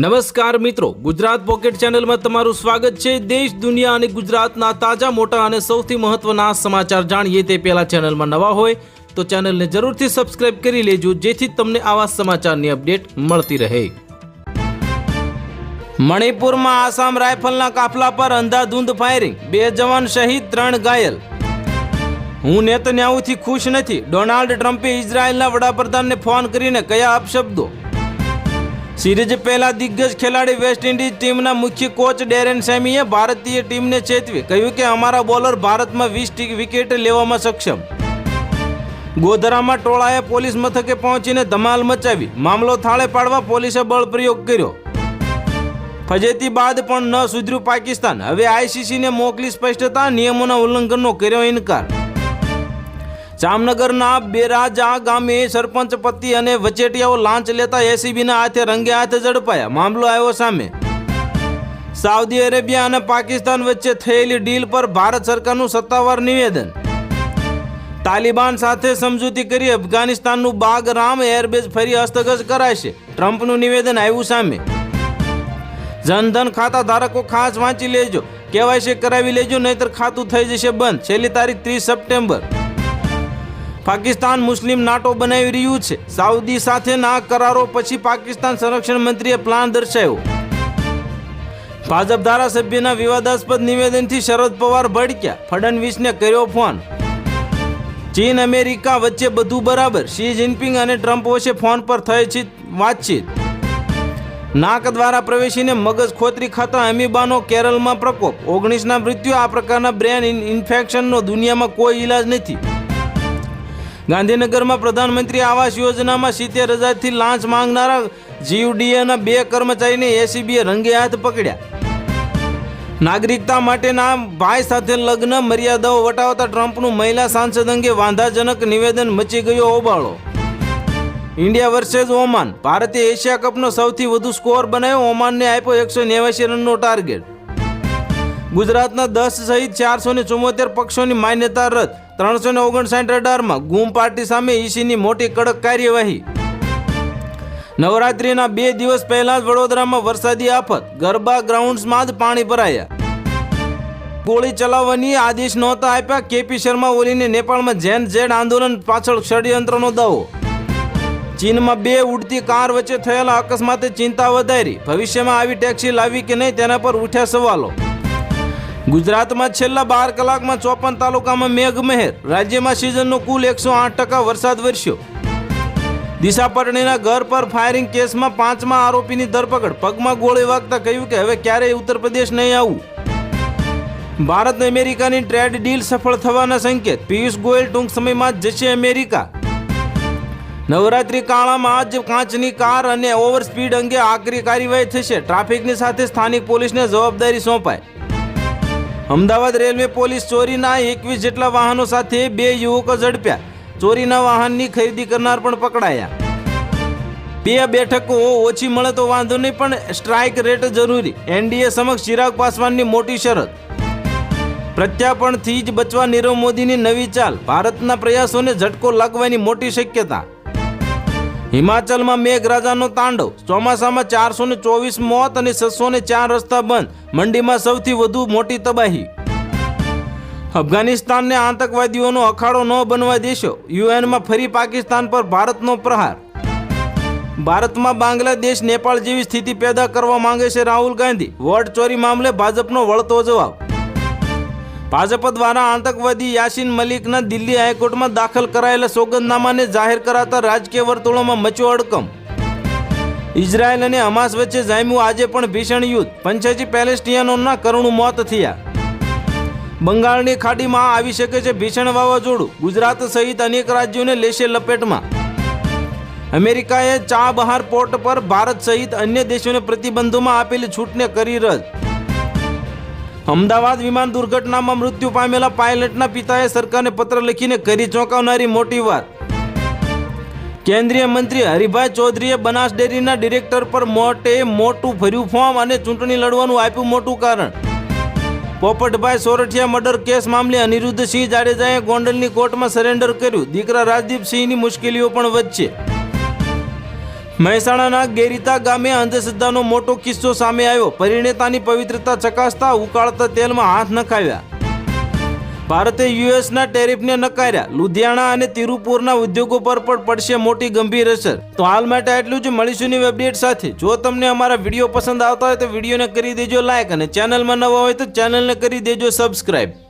નમસ્કાર મિત્રો, ગુજરાત પોકેટ ચેનલમાં તમારું સ્વાગત છે. દેશ, દુનિયા અને ગુજરાતના તાજા, મોટા અને સૌથી મહત્વના સમાચાર જાણીએ તે પહેલા ચેનલમાં નવા હોય તો ચેનલને જરૂરથી સબસ્ક્રાઇબ કરી લેજો, જેથી તમને આવા સમાચારની અપડેટ મળતી રહે. મણિપુરમાં આસામ રાઇફલના કાફલા પર અંધાધૂંધ ફાયરિંગ, બે જવાન શહીદ, ત્રણ ઘાયલ. હું નેતન્યાહુથી ખુશ નથી. ડોનાલ્ડ ટ્રમ્પે ઇઝરાયલના વડાપ્રધાનને ફોન કરીને કયા અપશબ્દો? સિરીઝ પહેલા દિગ્ગજ ખેલાડી વેસ્ટ ઇન્ડિઝ ટીમના મુખ્ય કોચ ડેરેન સેમીએ ભારતીય ટીમને ચેતવી કહ્યું કે અમારા બોલર ભારતમાં વીસ વિકેટ લેવામાં સક્ષમ. ગોધરામાં ટોળાએ પોલીસ મથકે પહોંચીને ધમાલ મચાવી. મામલો થાળે પાડવા પોલીસે બળ પ્રયોગ કર્યો. ફજેતી બાદ પણ ન સુધર્યું પાકિસ્તાન. હવે આઈસીસીને મોકલી સ્પષ્ટતા, નિયમોના ઉલ્લંઘનનો કર્યો, ઇનકાર. જામનગરના બેરાજા ગામે સરપંચ પતિ અને વચેટિયાઓ લાંચ લેતા એસીબીના હાથે રંગે હાથે ઝડપાયા. મામલો આવ્યો સામે. સાઉદી અરેબિયા અને પાકિસ્તાન વચ્ચે થયેલી ડીલ પર ભારત સરકારનું સત્તાવાર નિવેદન. તાલિબાન સાથે સમજૂતી કરી અફઘાનિસ્તાનનું બાગરામ એરબેઝ ફરી હસ્તગત કરાશે. ટ્રમ્પનું નિવેદન આવ્યું સામે. જનધન ખાતા ધારકો ખાસ વાંચી લેજો. કેવાયસી કરાવી લેજો, નહીતર ખાતું થઈ જશે બંધ. છેલ્લી તારીખ ત્રીસ સપ્ટેમ્બર. પાકિસ્તાન મુસ્લિમ નાટો બનાવી રહ્યું છે. સાઉદી સાથેના કરારો પછી પાકિસ્તાન સંરક્ષણ મંત્રીએ પ્લાન દર્શાવ્યો. ભાજપ ધારાસભ્યના વિવાદાસ્પદ નિવેદનથી શરદ પવાર ભડક્યા. ફડણવીસને કર્યો ફોન. ચીન, અમેરિકા વચ્ચે બધું બરાબર. શી જિનપિંગ અને ટ્રમ્પ વચ્ચે ફોન પર થઈ વાતચીત. નાક દ્વારા પ્રવેશીને મગજ ખોતરી ખાતા અમીબાનો કેરળમાં પ્રકોપ. ઓગણીસના મૃત્યુ આ પ્રકારના બ્રેન ઇન્ફેક્શનનો દુનિયામાં કોઈ ઈલાજ નથી. ગાંધીનગરમાં પ્રધાનમંત્રી આવાસ યોજનામાં સિત્તેર હજારથી લાંચ માંગનારા જીયુડીએના બે કર્મચારીને એસીબીએ રંગે હાથ પકડ્યા. નાગરિકતા માટેના ભાઈ સાથે લગ્ન મર્યાદાઓ વટાવતા ટ્રમ્પનું મહિલા સાંસદ અંગે વાંધાજનક નિવેદન મચી ગયો હોબાળો. ઇન્ડિયા વર્સેસ ઓમાન ભારતે એશિયા કપનો સૌથી વધુ સ્કોર બનાવ્યો, ઓમાનને આપ્યો એકસો નેવાસી રનનો ટાર્ગેટ. ગુજરાતના દસ સહિત ચારસો ને ચુમ્મોતેર પક્ષોની માન્યતા રદ. ત્રણસો ને ઓગણસાઠ અઢારમાં ગુમ પાર્ટી સામે ઈસીની મોટી કડક કાર્યવાહી. નવરાત્રીના બે દિવસ પહેલા જ વડોદરામાં વરસાદી આફત. ગરબા ગ્રાઉન્ડ્સમાં જ પાણી ભરાયા. ગોળી ચલાવવાની આદેશ નહોતા આપ્યા. કેપી શર્મા ઓલીને નેપાળમાં જેન ઝેડ આંદોલન પાછળ ષડયંત્રનો દાવો. ચીનમાં બે ઉડતી કાર વચ્ચે થયેલા અકસ્માતે ચિંતા વધારી. ભવિષ્યમાં આવી ટેક્સી લાવી કે નહીં તેના પર ઉઠ્યા સવાલો. ગુજરાતમાં છેલ્લા બાર કલાકમાં ચોપન તાલુકામાં મેઘમહેર, રાજ્યમાં સિઝનનો કુલ એકસો આઠ ટકા વરસાદ વરસ્યો. દિશા પટણીના ઘર પર ફાયરિંગ કેસમાં પાંચમા આરોપીની ધરપકડ. પગમાં ગોળી વાગતા કહ્યું કે હવે ક્યારેય ઉત્તર પ્રદેશ નહીં આવું. ભારત અમેરિકાની ટ્રેડ ડીલ સફળ થવાના સંકેત. પિયુષ ગોયલ ટૂંક સમયમાં જશે અમેરિકા. નવરાત્રી કાળામાં આજ કાચની કાર અને ઓવરસ્પીડ અંગે આકરી કાર્યવાહી થશે. ટ્રાફિકની સાથે સ્થાનિક પોલીસને જવાબદારી સોંપાય અમદાવાદ રેલવે પોલીસ ચોરીના એકવીસ જેટલા વાહનો સાથે બે યુવકો ઝડપ્યા. ચોરીના વાહનની ખરીદી કરનાર પણ પકડાયા. બે બેઠકો ઓછી મળે તો વાંધો નહીં, પણ સ્ટ્રાઇક રેટ જરૂરી. એનડીએ સમક્ષ ચિરાગ પાસવાનની મોટી શરત. પ્રત્યાપણથી જ બચવા નીરવ મોદીની નવી ચાલ. ભારતના પ્રયાસોને ઝટકો લાગવાની મોટી શક્યતા. હિમાચલમાં મેઘરાજાનો તાંડવ. ચોમાસામાં ચારસો ને ચોવીસ મોત અને છસો ને ચાર રસ્તા બંધ. મંડીમાં સૌથી વધુ મોટી તબાહી. અફઘાનિસ્તાનને આતંકવાદીઓનો અખાડો ન બનવા દેશો. યુએનમાં ફરી પાકિસ્તાન પર ભારતનો પ્રહાર. ભારતમાં બાંગ્લાદેશ, નેપાળ જેવી સ્થિતિ પેદા કરવા માંગે છે રાહુલ ગાંધી. વોટ ચોરી મામલે ભાજપનો વળતો જવાબ. ભાજપ દ્વારા આતંકવાદી યાસીન મલિકના દિલ્હી હાઈકોર્ટમાં દાખલ કરાયેલા સોગંદનામાને જાહેર કરાતા રાજકીય વર્તુળોમાં મચ્યો અડકમ. ઇઝરાયલ અને હમાસ વચ્ચે જામ્યું આજે પણ ભીષણ યુદ્ધ. પંચ્યાસી પેલેસ્ટિયનોના કરુણ મોત થયા. બંગાળની ખાડીમાં આવી શકે છે ભીષણ વાવાઝોડું. ગુજરાત સહિત અનેક રાજ્યોને લેશે લપેટમાં. અમેરિકાએ ચાબહાર પોર્ટ પર ભારત સહિત અન્ય દેશોને પ્રતિબંધોમાં આપેલી છૂટને કરી રદ. અમદાવાદ વિમાન દુર્ઘટનામાં મૃત્યુ પામેલા પાયલટના પિતાએ સરકારને પત્ર લખીને કરી ચોંકાવનારી મોટી વાત. કેન્દ્રીય મંત્રી હરિભાઈ ચૌધરીએ બનાસ ડેરીના ડિરેક્ટર પર મોટે મોટું ભર્યું ફોર્મ અને ચૂંટણી લડવાનું આપ્યું મોટું કારણ. પોપટભાઈ સોરઠિયા મર્ડર કેસ મામલે અનિરુદ્ધસિંહ જાડેજાએ ગોંડલની કોર્ટમાં સરેન્ડર કર્યું. દીકરા રાજદીપસિંહની મુશ્કેલીઓ પણ વચ્ચે મહેસાણાના ગેરીતા ગામે અંધશ્રદ્ધાનો મોટો કિસ્સો સામે આવ્યો. પરિણેતાની પવિત્રતા ચકાસતા ઉકાળતા તેલમાં હાથ નખાવ્યા. ભારતે યુએસના ટેરિફને નકાર્યા. લુધિયાણા અને તિરુપુરના ઉદ્યોગો પર પણ પડશે મોટી ગંભીર અસર. તો હાલ માટે આટલું જ. મળીશું ન્યૂ અપડેટ સાથે. જો તમને અમારા વીડિયો પસંદ આવતા હોય તો વિડીયોને કરી દેજો લાઇક અને ચેનલમાં નવા હોય તો ચેનલને કરી દેજો સબસ્ક્રાઇબ.